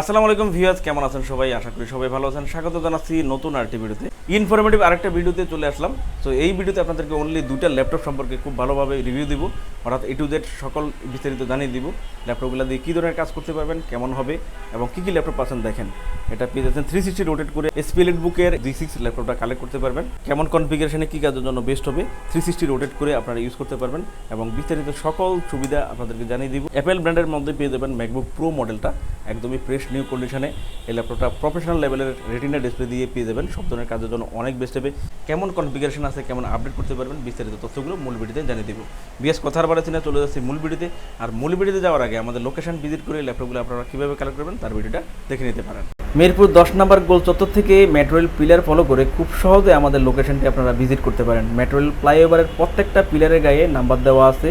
আসসালামু আলাইকুম ভিউয়ার্স, কেমন আছেন সবাই? আশা করি সবাই ভালো আছেন। স্বাগত জানাচ্ছি নতুন আরটি ভিডিওতে ইনফরমেটিভ আরেকটা ভিডিওতে চলে আসলাম। তো এই ভিডিওতে আপনাদেরকে অনলি দুইটা ল্যাপটপ সম্পর্কে খুব ভালোভাবে রিভিউ দিব। অর্থাৎ এ টু জেড সকল বিস্তারিত জানিয়ে দিব। ল্যাপটপগুলো দিয়ে কী ধরনের কাজ করতে পারবেন, কেমন হবে, এবং কী কী ল্যাপটপ পাচ্ছেন দেখেন। এটা পেয়ে যাচ্ছেন থ্রি সিক্সটি রোটেট করে এসপিএলএড বুকের জি সিক্স ল্যাপটপটা কালেক্ট করতে পারবেন। কেমন কনফিগারেশনে কী কাজের জন্য বেস্ট হবে থ্রি সিক্সটি রোটেট করে আপনারা ইউজ করতে পারবেন। এবং বিস্তারিত সকল সুবিধা আপনাদেরকে জানিয়ে দিব। অ্যাপেল ব্র্যান্ডের মধ্যে পেয়ে যাবেন ম্যাকবুক প্রো মডেলটা একদমই ফ্রেশ নিউ কন্ডিশনে এই ল্যাপটপটা প্রফেশনাল লেভেলের রেটিনা ডিসপ্লে দিয়ে পেয়ে যাবেন। সব ধরনের কাজের জন্য অনেক বেস্ট হবে। কেমন কনফিগারেশন আছে, কেমন আপডেট করতে পারবেন, বিস্তারিত তথ্যগুলো মূল ভিডিওতে জানিয়ে দেবো। বিএস কথার বাড়াচ্ছি না, চলে যাচ্ছি মূল ভিডিওতে আর মূল ভিডিওতে যাওয়ার আগে আমাদের লোকেশন ভিজিট করে ল্যাপটপগুলো আপনারা কীভাবে কালেক্ট করবেন, তার ভিডিওটা দেখে নিতে পারেন। মিরপুর দশ নম্বর গোল চত্বর থেকে মেট্রোয়েল পিলার ফলো করে খুব সহজে আমাদের লোকেশনটি আপনারা ভিজিট করতে পারেন। মেট্রোয়েল ফ্লাইওভারের প্রত্যেকটা পিলারের গায়ে নাম্বার দেওয়া আছে।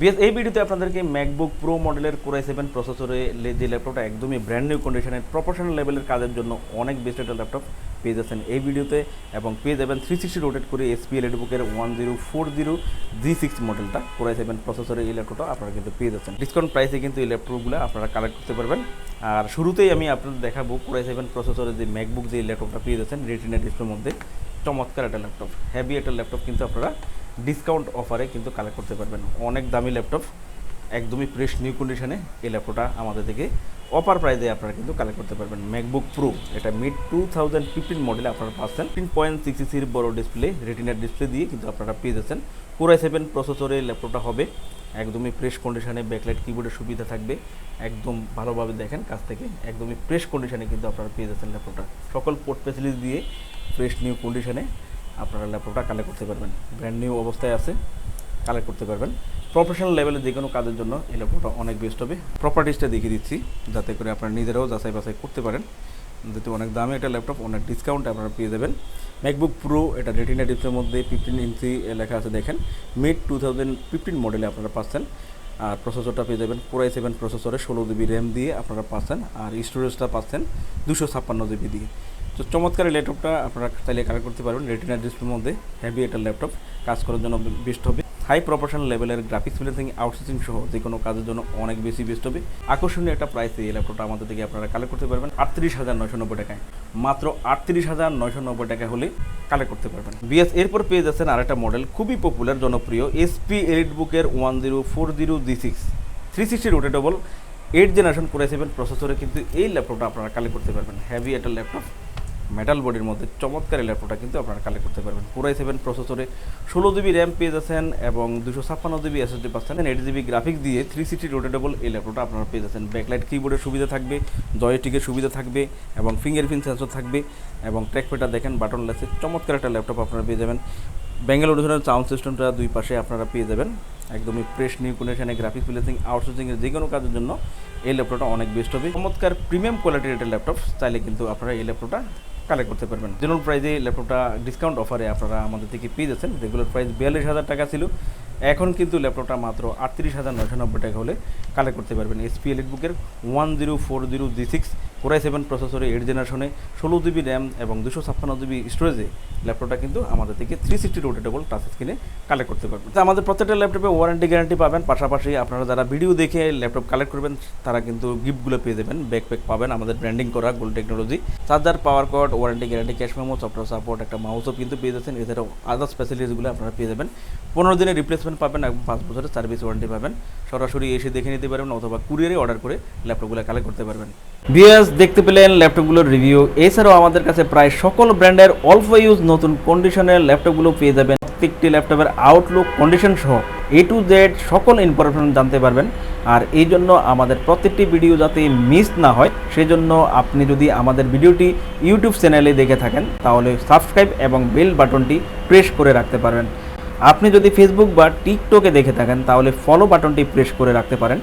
বিএস এই ভিডিওতে আপনাদেরকে ম্যাকবুক প্রো মডেলের কোরাই সেভেন প্রসেসরে যে ল্যাপটপটা একদমই ব্র্যান্ড নিউ কন্ডিশনের প্রফেশনাল লেভেলের কাজের জন্য অনেক বেস্ট একটা ল্যাপটপ পেয়ে যাচ্ছেন এই ভিডিওতে এবং পেয়ে যাবেন থ্রি সিক্সটি রোটেট করে এসপিএল এডবুকের one zero four zero G six মডেলটা কোরাই সেভেন প্রসেসরে এই ল্যাপটপটা আপনারা কিন্তু পেয়ে যাচ্ছেন। ডিসকাউন্ট প্রাইসে কিন্তু এই ল্যাপটপগুলো আপনারা কালেক্ট করতে পারবেন। আর শুরুতেই আমি আপনাদের দেখাবো কোরাই সেভেন প্রসেসরে যে ম্যাকবুক যে ল্যাপটপটা পেয়ে যাচ্ছেন রেটিনা ডিসপ্লের মধ্যে। চমৎকার একটা ল্যাপটপ হ্যাভি একটা ল্যাপটপ কিন্তু আপনারা ডিসকাউন্ট অফারে কিন্তু কালেক্ট করতে পারবেন। অনেক দামি ল্যাপটপ একদমই ফ্রেশ নিউ কন্ডিশনে এই ল্যাপটপটা আমাদের থেকে অফার প্রাইসে আপনারা কিন্তু কালেক্ট করতে পারবেন। ম্যাকবুক প্রো এটা মিড টু থাউজেন্ড ফিফটিন মডেলে আপনারা পাচ্ছেন। তিন পয়েন্ট সিক্স সির বড় ডিসপ্লে রেটিনার ডিসপ্লে দিয়ে কিন্তু আপনারা পেয়ে যাচ্ছেন। কোরাই সেভেন প্রসেসরে ল্যাপটপটা হবে। একদমই ফ্রেশ কন্ডিশনে ব্যাকলাইট কিবোর্ডের সুবিধা থাকবে। একদম ভালোভাবে দেখেন কাছ থেকে, একদমই ফ্রেশ কন্ডিশনে কিন্তু আপনারা পেয়ে যাচ্ছেন ল্যাপটপটা সকল পোর্ট ফেসিলিটি দিয়ে ফ্রেশ নিউ কন্ডিশনে আপনারা ল্যাপটপটা কালেক্ট করতে পারবেন। ব্র্যান্ড নিউ অবস্থায় আছে কালেক্ট করতে পারবেন। প্রফেশনাল লেভেলে যে কোনো কাজের জন্য এই ল্যাপটপটা অনেক বেস্ট হবে। প্রপার্টিসটা দেখিয়ে দিচ্ছি, যাতে করে আপনারা নিজেরাও যাচাই বাছাই করতে পারেন। যেহেতু অনেক দামে একটা ল্যাপটপ, অনেক ডিসকাউন্ট আপনারা পেয়ে যাবেন। ম্যাকবুক প্রো এটা রেটিনা ডিসপ্লের মধ্যে ফিফটিন ইঞ্চি লেখা আছে, দেখেন। মিড টু থাউজেন্ড ফিফটিন মডেলে আপনারা পাচ্ছেন। আর প্রসেসরটা পেয়ে যাবেন পুরাই সেভেন প্রসেসরে ষোলো জিবি র্যাম দিয়ে আপনারা পাচ্ছেন। আর স্টোরেজটা পাচ্ছেন দুশো ছাপ্পান্ন জিবি দিয়ে। তো চমৎকার ল্যাপটপটা আপনারা চাইলে কালেক্ট করতে পারবেন, রেটিনা ডিসপ্লের মধ্যে হেভি একটা ল্যাপটপ। কাজ করার জন্য বেস্ট হবে। হাই প্রফেশনাল লেভেলের গ্রাফিক্স ফিলেন্সিং আউটসোর্সিং সহ যে কোনো কাজের জন্য অনেক বেশি বেস্ট হবে। আকর্ষণীয় একটা প্রাইসে এই ল্যাপটপটা আমাদের থেকে আপনারা কালেক্ট করতে পারবেন আটত্রিশ হাজার নয়শো নব্বই টাকায়। মাত্র আটত্রিশ হাজার নয়শো নব্বই টাকা হলে কালেক্ট করতে পারবেন। বিএস এরপর পেয়ে যাচ্ছেন আরেকটা মডেল খুবই পপুলার জনপ্রিয় এসপি এলিট বুকের one zero four zero G six three sixty rotatable eight generation করে সেভেন প্রসেসরে কিন্তু এই ল্যাপটপটা আপনারা কালেক্ট করতে পারবেন। হেভি একটা ল্যাপটপ। মেটাল বডির মধ্যে চমৎকার এই ল্যাপটপটা কিন্তু আপনারা কালেক্ট করতে পারবেন। পুরাই সেভেন প্রসেসরে ষোলো জিবি র্যাম পেয়ে যাচ্ছেন এবং দুশো ছাপ্পান্ন জিবি এসএসডি পাচ্ছেন। এইট জিবি গ্রাফিক্স দিয়ে থ্রি সিক্সটি রোটেটেবল এই ল্যাপটপটা আপনারা পেয়ে যাচ্ছেন। ব্যাকলাইট কিবোর্ডের সুবিধা থাকবে জয়স্টিকের সুবিধা থাকবে এবং ফিঙ্গারপ্রিন্ট সেন্সর থাকবে এবং ট্র্যাকপ্যাডটা দেখেন বাটন লেসে চমৎকার একটা ল্যাপটপ আপনারা পেয়ে যাবেন। ব্যাঙ্গালোর অডিশনের সাউন্ড সিস্টেমটা দুই পাশে আপনারা পেয়ে যাবেন। একদমই ফ্রেশ নিউ কন্ডিশনে গ্রাফিক্স ফিলেসিং আউটসোর্সিংয়ের যে কোনো কাজের জন্য এই ল্যাপটপটা অনেক বেস্ট হবে। চমৎকার প্রিমিয়াম কোয়ালিটির একটা ল্যাপটপ চাইলে কিন্তু আপনারা এই ল্যাপটপটা কালেক্ট করতে পারবেন। জেনারেল প্রাইজে ল্যাপটপটা ডিসকাউন্ট অফারে আপনারা আমাদের থেকে পেয়ে যাচ্ছেন। রেগুলার প্রাইস বিয়াল্লিশ হাজার টাকা ছিল। এখন কিন্তু ল্যাপটপটা মাত্র আটত্রিশ হাজার নয়শো নব্বই টাকা হলে কালেক্ট করতে পারবেন এসপি এলিট বুকের one zero four zero G six core i seven প্রসেসরে এইট জেনারেশনে ষোলো জিবি র্যাম এবং দুশো ছাপ্পান্ন জিবি স্টোরেজে ল্যাপটপটা কিন্তু আমাদের থেকে থ্রি সিক্সটি রোটেটেবল টাচ স্ক্রিনে কালেক্ট করতে পারবেন। তো আমাদের প্রত্যেকটা ল্যাপটপে ওয়ারেন্টি গ্যারান্টি পাবেন, পাশাপাশি আপনারা যারা ভিডিও দেখে ল্যাপটপ কালেক্ট করবেন, তারা কিন্তু গিফটগুলো পেয়ে যাবেন ব্যাকপ্যাক পাবেন, আমাদের ব্র্যান্ডিং করা gold technology charger power cord warranty guarantee cash memo software support একটা মাউসও কিন্তু পেয়ে যাচ্ছেন। এছাড়াও আদার্স ফ্যাসিলিটিসগুলো আপনারা পেয়ে যাবেন। পনেরো দিনের রিপ্লেসমেন্ট পাবেন এবং পাঁচ বছরের সার্ভিস ওয়ারেন্টি পাবেন। সরাসরি এসে দেখে নিতে পারবেন অথবা কুরিয়ারে অর্ডার করে ল্যাপটপগুলো কালেক্ট করতে পারবেন। বিএস দেখতে পেলেন ল্যাপটপগুলোর রিভিউ এছাড়াও আমাদের কাছে প্রায় সকল ব্র্যান্ডের অল্প ইউজ নতুন কন্ডিশনের ল্যাপটপগুলো পেয়ে যাবেন। প্রত্যেকটি ল্যাপটপের আউটলুক কন্ডিশন সহ এ টু জেড সকল ইনফরমেশন জানতে পারবেন। আর এই জন্য আমাদের প্রত্যেকটি ভিডিও যাতে মিস না হয়, সেজন্য আপনি যদি আমাদের ভিডিওটি ইউটিউব চ্যানেলে দেখে থাকেন, তাহলে সাবস্ক্রাইব এবং বেল বাটনটি প্রেস করে রাখতে পারবেন। আপনি যদি ফেসবুক বা টিকটকে দেখে থাকেন, তাহলে ফলো বাটনটি প্রেস করে রাখতে পারেন,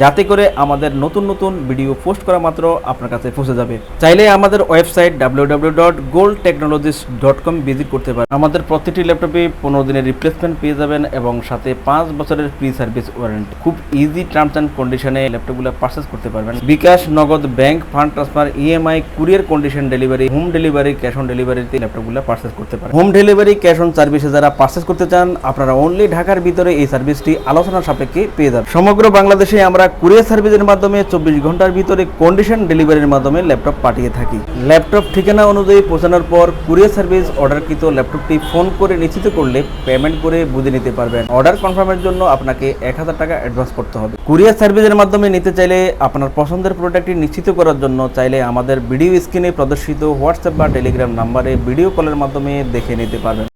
যাতে করে আমাদের নতুন নতুন ভিডিও পোস্ট করা মাত্র আপনার কাছে পৌঁছে যাবে। চাইলে আমাদের ওয়েবসাইট www.goldtechnologies.com ভিজিট করতে পারেন। আমাদের প্রতিটি ল্যাপটপে পনেরো দিনের রিপ্লেসমেন্ট পেয়ে যাবেন এবং সাথে পাঁচ বছরের ফ্রি সার্ভিস ওয়ারেন্টি খুব ইজি টার্মস অ্যান্ড কন্ডিশনে ল্যাপটপগুলো পারচেস করতে পারবেন। BKash, Nagad bank fund transfer EMI courier condition delivery home delivery cash on ডেলিভারিতে ল্যাপটপগুলো পারচেস করতে পারেন। হোম ডেলিভারি ক্যাশ অন সার্ভিসে যারা পারচেস করতে চান আপনারা অনলি ঢাকার ভিতরে এই সার্ভিসটি আলোচনার সাপেক্ষে পেয়ে যাবেন। সমগ্র বাংলাদেশে আমরা কুরিয়ার সার্ভিসের মাধ্যমে চব্বিশ ঘণ্টার ভিতরে কন্ডিশন ডেলিভারির মাধ্যমে ল্যাপটপ পাঠিয়ে থাকি। ল্যাপটপ ঠিকানা অনুযায়ী পৌঁছানোর পর কুরিয়ার সার্ভিস অর্ডারকৃত ল্যাপটপটি ফোন করে নিশ্চিত করলে পেমেন্ট করে বুঝে নিতে পারবেন। অর্ডার কনফার্মের জন্য আপনাকে এক হাজার টাকা অ্যাডভান্স করতে হবে। কুরিয়ার সার্ভিসের মাধ্যমে নিতে চাইলে আপনার পছন্দের প্রোডাক্টটি নিশ্চিত করার জন্য চাইলে আমাদের ভিডিও স্ক্রিনে প্রদর্শিত হোয়াটসঅ্যাপ বা টেলিগ্রাম নাম্বারে ভিডিও কলের মাধ্যমে দেখে নিতে পারবেন।